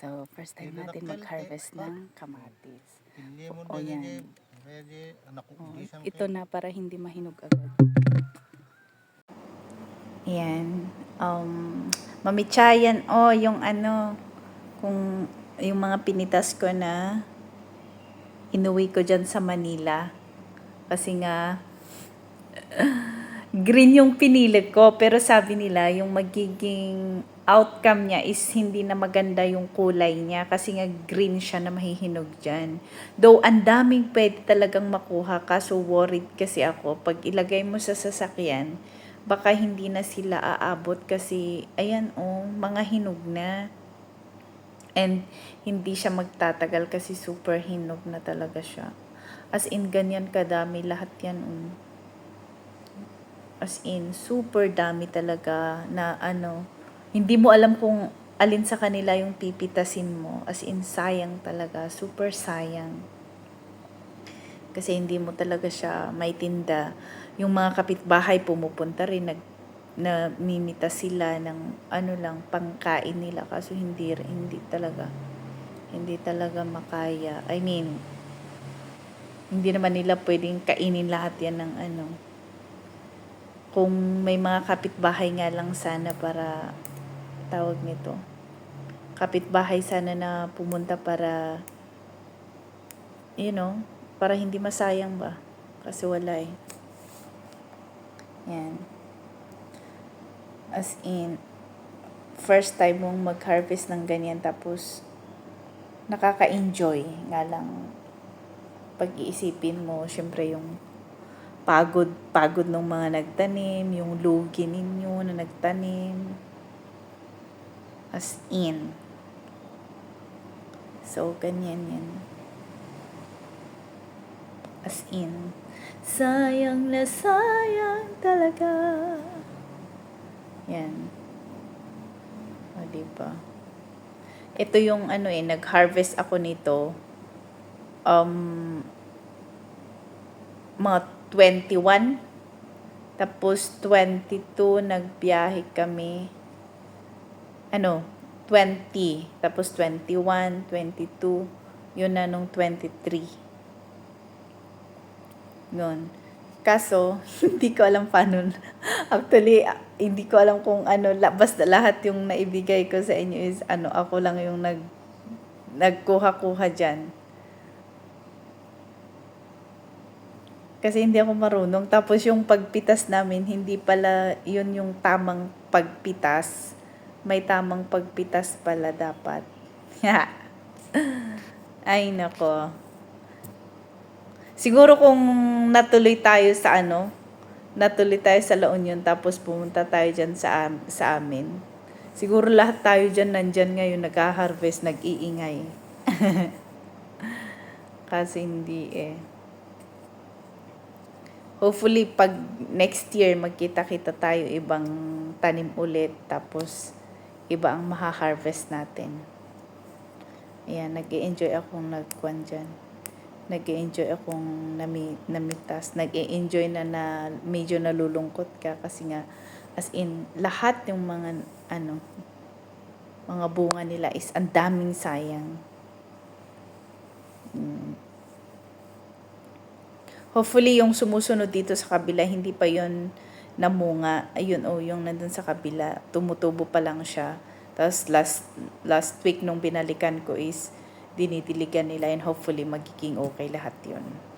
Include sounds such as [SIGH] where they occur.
So, first time natin mag-harvest ng kamatis. O, yan. ko, Oh, ito na para hindi mahinog agad. Yan. Um, mamitsayan. Oh, yung ano, kung yung mga pinitas ko na inuwi ko dyan sa Manila. Kasi nga, [LAUGHS] green yung pinili ko. Pero sabi nila, yung magiging outcome niya is hindi na maganda yung kulay niya. Kasi nga green siya na mahihinog dyan. Though, ang daming pwede talagang makuha. Kaso worried kasi ako. Pag ilagay mo sa sasakyan, baka hindi na sila aabot kasi, ayan oh, mga hinog na. And hindi siya magtatagal kasi super hinog na talaga siya. As in, ganyan kadami lahat yan. Um. As in, super dami talaga na ano, hindi mo alam kung alin sa kanila yung pipitasin mo. As in, sayang talaga. Super sayang. Kasi hindi mo talaga siya may tinda. Yung mga kapitbahay pumupunta rin, nag, na mimita sila ng ano lang, pangkain nila. Kaso hindi, hindi talaga. Hindi talaga makaya. I mean, hindi naman nila pwedeng kainin lahat yan ng ano. Kung may mga kapitbahay nga lang sana para tawag nito. Kapitbahay sana na pumunta para you know, para hindi masayang ba? Kasi wala eh. Yan. As in, first time mong mag-harvest ng ganyan tapos nakaka-enjoy nga lang pag-iisipin mo, syempre yung pagod, pagod ng mga nagtanim, yung lugi ninyo na nagtanim. As in. So, ganyan yan. As in. Sayang na sayang talaga. Yan. O, diba? Ito yung ano eh, nag-harvest ako nito. Um, mga 21. Tapos 22, nagbiyahe kami. Ano, 20. Tapos 21, 22. Yun na nung 23. Yun. Kaso, [LAUGHS] hindi ko alam paano. [LAUGHS] Actually, ah, hindi ko alam kung ano, basta lahat yung naibigay ko sa inyo is ano, ako lang yung nag, nagkuha-kuha dyan. Kasi hindi ako marunong. Tapos yung pagpitas namin, hindi pala yun yung tamang pagpitas. May tamang pagpitas pala dapat. [LAUGHS] Ay, nako. Siguro kung natuloy tayo sa ano, natuloy tayo sa La Union tapos pumunta tayo dyan sa, am- sa amin. Siguro lahat tayo dyan nandyan ngayon nag-harvest, nag-iingay. [LAUGHS] Kasi hindi eh. Hopefully, pag next year, magkita-kita tayo ibang tanim ulit. Tapos, iba ang maha-harvest natin. Ayan, nag enjoy akong nagkwan dyan. nag enjoy akong nami, namitas. nag enjoy na na medyo nalulungkot ka kasi nga, as in, lahat yung mga, ano, mga bunga nila is ang daming sayang. Mm. Hopefully, yung sumusunod dito sa kabila, hindi pa yon namunga. Ayun, oh, yung nandun sa kabila, tumutubo pa lang siya. Tapos last, last week nung binalikan ko is dinidiligan nila and hopefully magiging okay lahat yun.